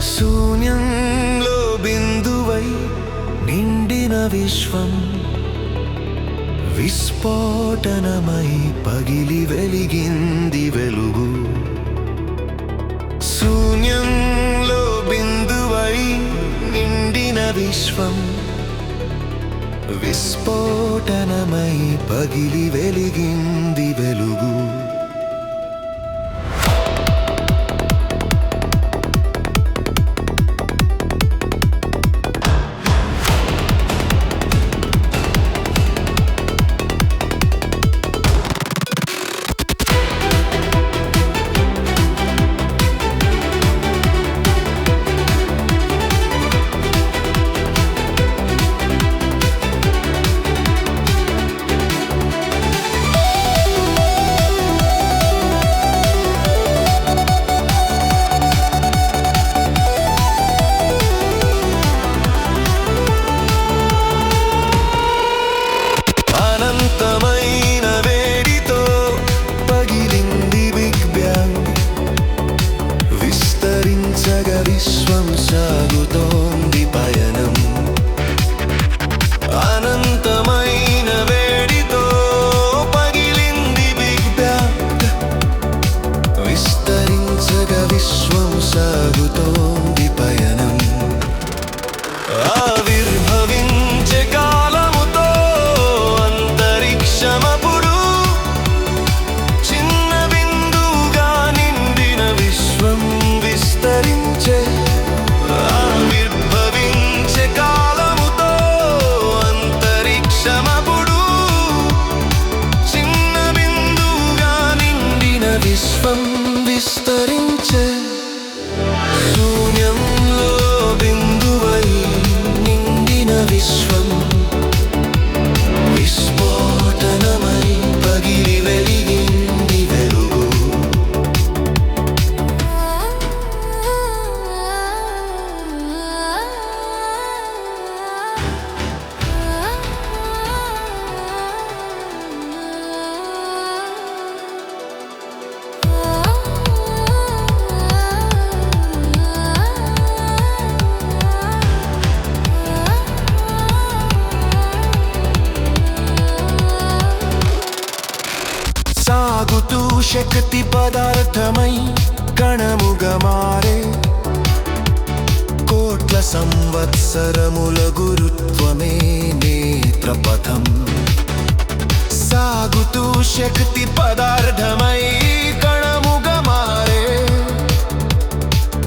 శూన్యంలో బిందువై నిండిన విశ్వం విస్ఫోటనమై పగిలి వెలిగింది వెలుగు. శూన్యంలో బిందువై నిండిన విశ్వం విస్ఫోటనమై పగిలి వెలిగింది వెలుగు. విశ్వం సాగుతూ శక్తి పదార్థమై కణముగా మారే కోట్ల సంవత్సరముల గురుత్వమే నేత్రపథం. సాగుతూ శక్తి పదార్థమై కణముగా మారే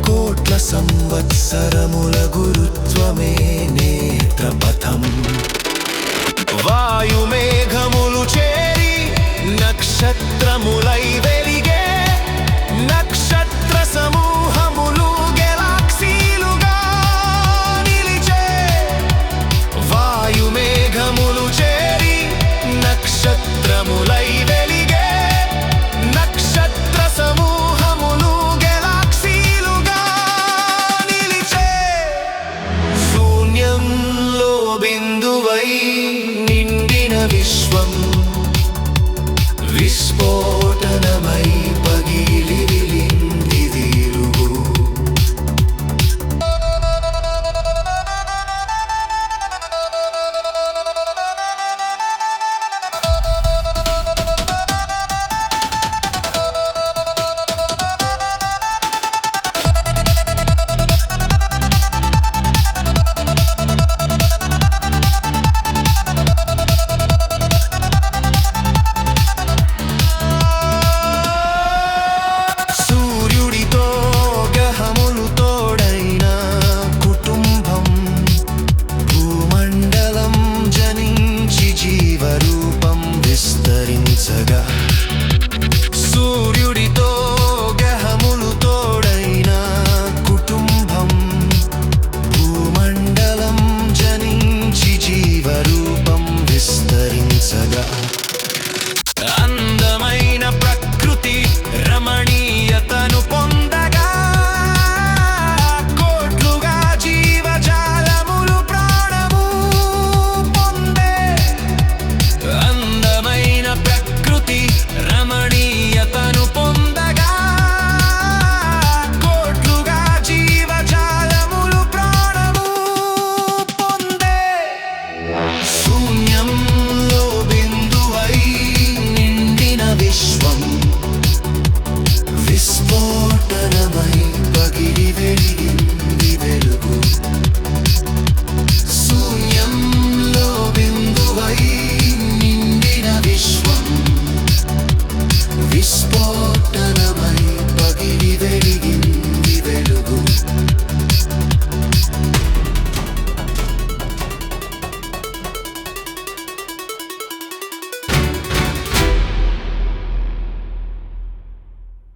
కోట్ల సంవత్సరముల గురుత్వమే